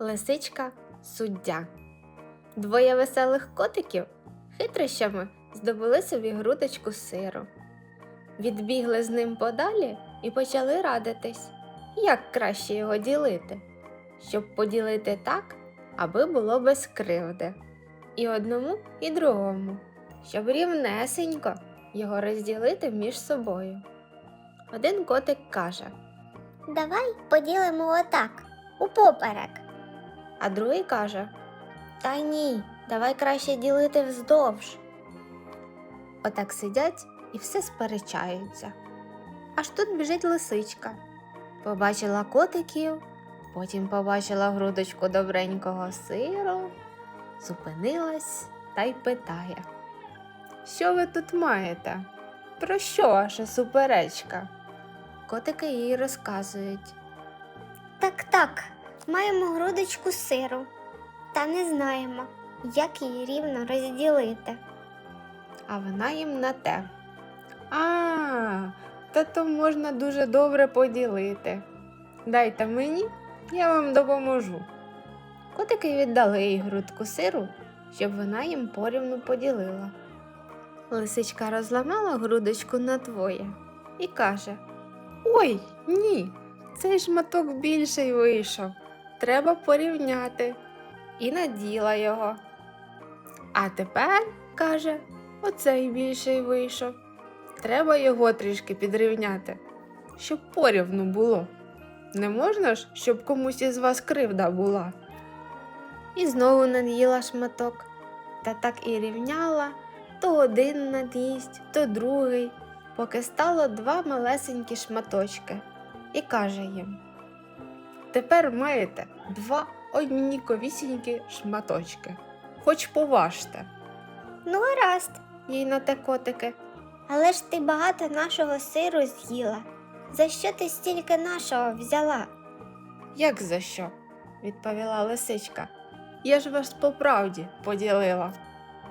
Лисичка суддя. Двоє веселих котиків хитрощами здобули собі грудочку сиру. Відбігли з ним подалі і почали радитись, як краще його ділити, щоб поділити так, аби було без кривди. І одному, і другому, щоб рівнесенько його розділити між собою. Один котик каже, Давай поділимо отак, упоперек. А другий каже: Та ні, давай краще ділити вздовж. Отак сидять і все сперечаються. Аж тут біжить лисичка. Побачила котиків, потім побачила грудочку добренького сиру, зупинилась та й питає. Що ви тут маєте? Про що ваша суперечка? Котики їй розказують. Так, так, маємо грудочку сиру, та не знаємо, як її рівно розділити. а вона їм на те. А, та то можна дуже добре поділити. Дайте мені, я вам допоможу. Котики віддали їй грудку сиру, щоб вона їм порівну поділила. Лисичка розламала грудочку на двоє і каже: Ой, ні, цей шматок більший вийшов. Треба порівняти. І наділа його. А тепер, каже, оцей більший вийшов. Треба його трішки підрівняти, щоб порівну було. Не можна ж, щоб комусь із вас кривда була. І знову над'їла шматок, та так і рівняла то один над'їсть, то другий, поки стало два малесенькі шматочки, і каже їм: Тепер маєте два одніковісінькі шматочки, хоч поважте. Ну, гаразд, їй на те котики. але ж ти багато нашого сиру з'їла. За що ти стільки нашого взяла? Як за що? відповіла лисичка. Я ж вас по правді поділила.